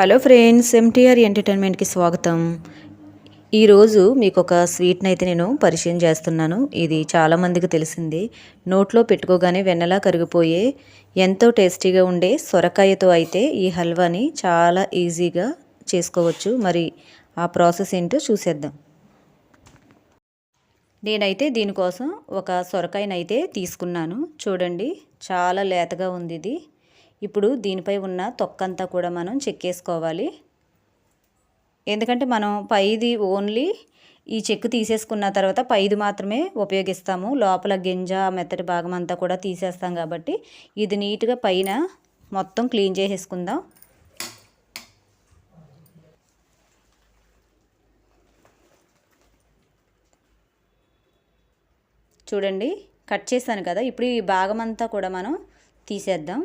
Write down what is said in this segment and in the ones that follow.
Hello friends MTR ఎంటర్టైన్మెంట్కి స్వాగతం. ఈరోజు మీకు ఒక స్వీట్ని అయితే నేను పరిచయం చేస్తున్నాను. ఇది చాలామందికి తెలిసింది. నోట్లో పెట్టుకోగానే వెన్నలా కరిగిపోయే ఎంతో టేస్టీగా ఉండే సొరకాయతో అయితే ఈ హల్వాని చాలా ఈజీగా చేసుకోవచ్చు. మరి ఆ ప్రాసెస్ ఏంటో చూసేద్దాం. నేనైతే దీనికోసం ఒక సొరకాయనైతే తీసుకున్నాను. చూడండి చాలా లేతగా ఉంది ఇది. ఇప్పుడు దీనిపై ఉన్న తొక్కంతా కూడా మనం చెక్కేసుకోవాలి ఎందుకంటే మనం పైది ఓన్లీ ఈ చెక్కు తీసేసుకున్న తర్వాత పైది మాత్రమే ఉపయోగిస్తాము. లోపల గింజ మెత్తటి భాగం అంతా కూడా తీసేస్తాం కాబట్టి ఇది నీట్గా పైన మొత్తం క్లీన్ చేసేసుకుందాం. చూడండి కట్ చేశాను కదా. ఇప్పుడు ఈ భాగం అంతా కూడా మనం తీసేద్దాం.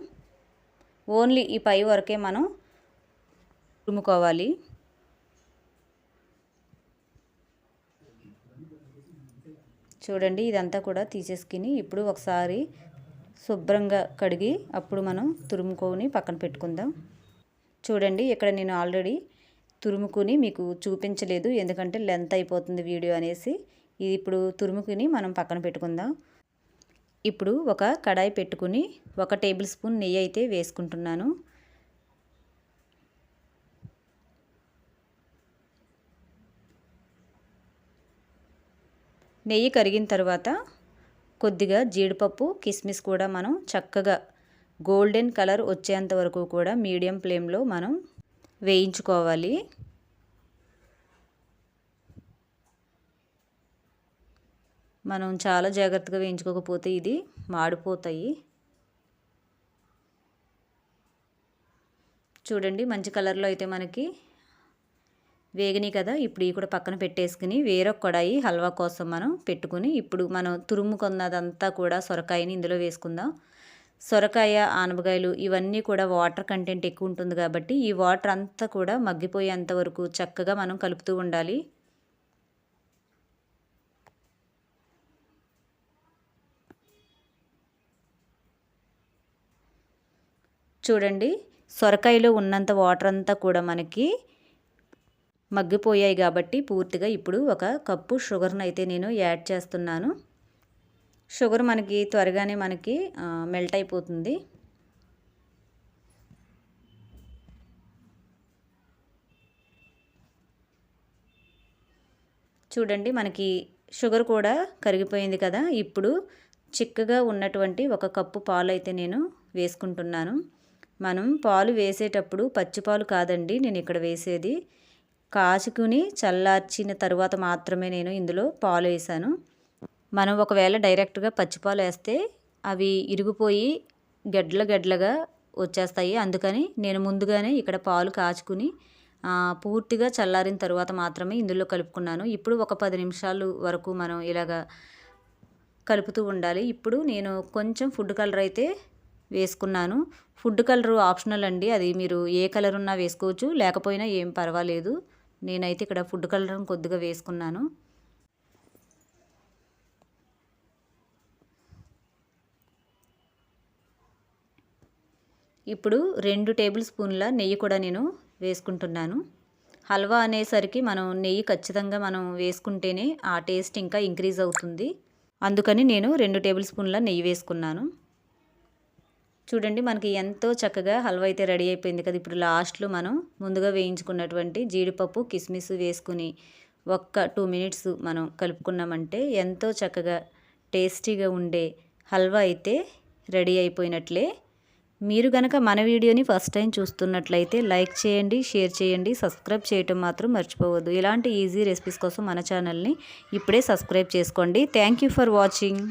ఓన్లీ ఈ పై వరకే మనం తురుముకోవాలి చూడండి ఇదంతా కూడా తీసేసుకుని ఇప్పుడు ఒకసారి శుభ్రంగా కడిగి అప్పుడు మనం తురుముకొని పక్కన పెట్టుకుందాం. చూడండి ఇక్కడ నేను ఆల్రెడీ తురుముకుని మీకు చూపించలేదు ఎందుకంటే లెంత్ అయిపోతుంది వీడియో అనేసి. ఇది ఇప్పుడు తురుముకుని మనం పక్కన పెట్టుకుందాం. ఇప్పుడు ఒక కడాయి పెట్టుకుని ఒక టేబుల్ స్పూన్ నెయ్యి అయితే వేసుకుంటున్నాను. నెయ్యి కరిగిన తర్వాత కొద్దిగా జీడిపప్పు కిస్మిస్ కూడా మనం చక్కగా గోల్డెన్ కలర్ వచ్చేంత వరకు కూడా మీడియం ఫ్లేమ్లో మనం వేయించుకోవాలి. మనం చాలా జాగ్రత్తగా వేయించుకోకపోతే ఇది మాడిపోతాయి. చూడండి మంచి కలర్లో అయితే మనకి వేగినాయి కదా. ఇప్పుడు ఈ కూడా పక్కన పెట్టేసుకుని వేరొక కడాయి హల్వా కోసం మనం పెట్టుకుని ఇప్పుడు మనం తురుముకున్నదంతా కూడా సొరకాయని ఇందులో వేసుకుందాం. సొరకాయ ఆనపకాయలు ఇవన్నీ కూడా వాటర్ కంటెంట్ ఎక్కువ ఉంటుంది కాబట్టి ఈ వాటర్ అంతా కూడా మగ్గిపోయేంత వరకు చక్కగా మనం కలుపుతూ ఉండాలి. చూడండి. సొరకాయలో ఉన్నంత వాటర్ అంతా కూడా మనకి మగ్గిపోయాయి కాబట్టి పూర్తిగా ఇప్పుడు ఒక కప్పు షుగర్ని అయితే నేను యాడ్ చేస్తున్నాను. షుగర్ మనకి త్వరగానే మనకి మెల్ట్ అయిపోతుంది. చూడండి మనకి షుగర్ కూడా కరిగిపోయింది కదా. ఇప్పుడు చిక్కగా ఉన్నటువంటి ఒక కప్పు పాలు అయితే నేను వేసుకుంటున్నాను. మనం పాలు వేసేటప్పుడు పచ్చిపాలు కాదండి నేను ఇక్కడ వేసేది. కాచుకుని చల్లార్చిన తర్వాత మాత్రమే నేను ఇందులో పాలు వేసాను. మనం ఒకవేళ డైరెక్ట్గా పచ్చిపాలు వేస్తే అవి ఇరిగిపోయి గడ్డల గడ్డలుగా వచ్చేస్తాయి. అందుకని నేను ముందుగానే ఇక్కడ పాలు కాచుకుని పూర్తిగా చల్లారిన తర్వాత మాత్రమే ఇందులో కలుపుకున్నాను. ఇప్పుడు ఒక పది నిమిషాలు వరకు మనం ఇలాగ కలుపుతూ ఉండాలి. ఇప్పుడు నేను కొంచెం ఫుడ్ కలర్ అయితే వేసుకున్నాను. ఫుడ్ కలర్ ఆప్షనల్ అండి. అది మీరు ఏ కలర్ ఉన్నా వేసుకోవచ్చు. లేకపోయినా ఏం పర్వాలేదు. నేనైతే ఇక్కడ ఫుడ్ కలర్ కొద్దిగా వేసుకున్నాను. ఇప్పుడు రెండు టేబుల్ స్పూన్ల నెయ్యి కూడా నేను వేసుకుంటున్నాను. హల్వా అనేసరికి మనం నెయ్యి ఖచ్చితంగా మనం వేసుకుంటేనే ఆ టేస్ట్ ఇంకా ఇంక్రీజ్ అవుతుంది. అందుకని నేను రెండు టేబుల్ స్పూన్ల నెయ్యి వేసుకున్నాను. చూడండి మనకి ఎంతో చక్కగా హల్వా అయితే రెడీ అయిపోయింది కదా. ఇప్పుడు లాస్ట్లో మనం ముందుగా వేయించుకున్నటువంటి జీడిపప్పు కిస్మిస్ వేసుకుని ఒక్క టూ మినిట్స్ మనం కలుపుకున్నామంటే ఎంతో చక్కగా టేస్టీగా ఉండే హల్వా అయితే రెడీ అయిపోయినట్లే. మీరు కనుక మన వీడియోని ఫస్ట్ టైం చూస్తున్నట్లయితే లైక్ చేయండి షేర్ చేయండి సబ్స్క్రైబ్ చేయటం మాత్రం మర్చిపోవద్దు. ఇలాంటి ఈజీ రెసిపీస్ కోసం మన ఛానల్ని ఇప్పుడే సబ్స్క్రైబ్ చేసుకోండి. Thank for watching.